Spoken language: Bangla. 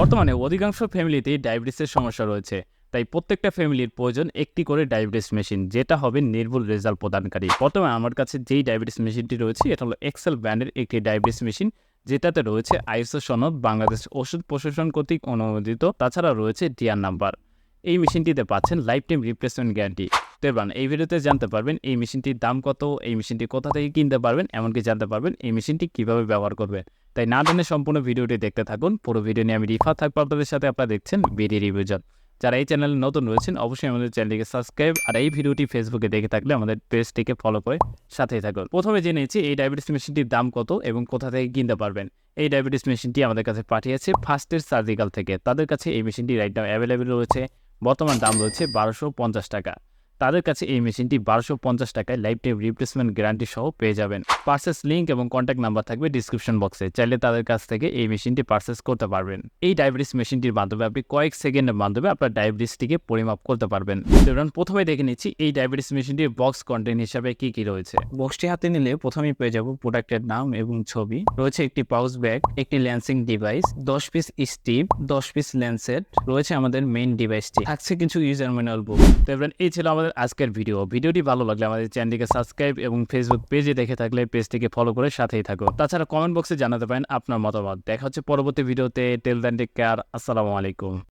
বর্তমানে অধিকাংশ ফ্যামিলিতেই ডায়াবেটিসের সমস্যা রয়েছে। তাই প্রত্যেকটা ফ্যামিলির প্রয়োজন একটি করে ডায়াবেটিস মেশিন, যেটা হবে নির্ভুল রেজাল্ট প্রদানকারী। বর্তমানে আমার কাছে যেই ডায়াবেটিস মেশিনটি রয়েছে, এটা হলো এক্সেল ব্র্যান্ডের একটি ডায়াবেটিস মেশিন, যেটাতে রয়েছে আইএসও সনদ, বাংলাদেশ ওষুধ প্রশাসন কর্তৃক অনুমোদিত। তাছাড়া রয়েছে ডিআর নাম্বার। এই মেশিনটিতে পাচ্ছেন লাইফ টাইম রিপ্লেসমেন্ট গ্যারান্টি। এবার এই ভিডিওতে জানতে পারবেন এই মেশিনটির দাম কত, এই মেশিনটি কোথা থেকে কিনতে পারবেন, এমনকি জানতে পারবেন এই মেশিনটি কীভাবে ব্যবহার করবেন তাই না টেনে সম্পূর্ণ ভিডিওটি দেখতে থাকুন। পুরো ভিডিও নিয়ে আমি রিফা থাকব। আপনাদের সাথে আপনারা দেখছেন বিডি রিভিউজন যারা এই চ্যানেলে নতুন রয়েছেন, অবশ্যই আমাদের চ্যানেলটিকে সাবস্ক্রাইব আর এই ভিডিওটি ফেসবুকে দেখে থাকলে আমাদের পেজটিকে ফলো করে সাথেই থাকুন। প্রথমে জেনেছি এই ডায়াবেটিস মেশিনটির দাম কত এবং কোথা থেকে কিনতে পারবেন। এই ডায়াবেটিস মেশিনটি আমাদের কাছে পাঠিয়েছে ফার্স্টের সার্জিক্যাল থেকে। তাদের কাছে এই মেশিনটি রাইট নাও অ্যাভেলেবেল রয়েছে। বর্তমান দাম রয়েছে বারোশো পঞ্চাশ টাকা। তাদের কাছে এই মেশিনটি বারোশো পঞ্চাশ টাকায় লাইফ টাইম রিপ্লেসমেন্ট গ্যারান্টি সহ পেয়ে যাবেন। পার্সেস লিঙ্ক এবং কন্ট্যাক্ট নাম্বার থাকবে ডিসক্রিপশন বক্সে চাইলে তাদের কাছ থেকে এই মেশিনটি পার্সেস করতে পারবেন। এই ডায়াবেটিস মেশিনটির মাধ্যমে আপনি কয়েক সেকেন্ডের মাধ্যমে আপনার ডায়াবেটিসটিকে পরিমাপ করতে পারবেন। এবার প্রথমে দেখে নিচ্ছি এই ডায়াবেটিস মেশিনটির বক্স কন্টেন্ট হিসাবে কি কি রয়েছে। বক্সটি হাতে নিলে প্রথমেই পেয়ে যাব প্রোডাক্টের নাম এবং ছবি। রয়েছে একটি পাউচ ব্যাগ একটি ল্যান্সিং ডিভাইস দশ পিস স্টিপ দশ পিস ল্যান্সেট রয়েছে আমাদের মেইন ডিভাইসটি থাকছে কিছু ইউজার ম্যানুয়াল বুক তো এই ছিল আমাদের আজকের ভিডিও। ভিডিওটি ভালো লাগলে আমাদের চ্যানেলটিকে সাবস্ক্রাইব এবং ফেসবুক পেজে দেখে থাকলে পেজটিকে ফলো করে সাথেই থাকো তাছাড়া কমেন্ট বক্সে জানাতে পারেন আপনার মতামত। দেখা হচ্ছে পরবর্তী ভিডিওতে। টেল দ্যান্ডিক কেয়ার আসসালামু আলাইকুম।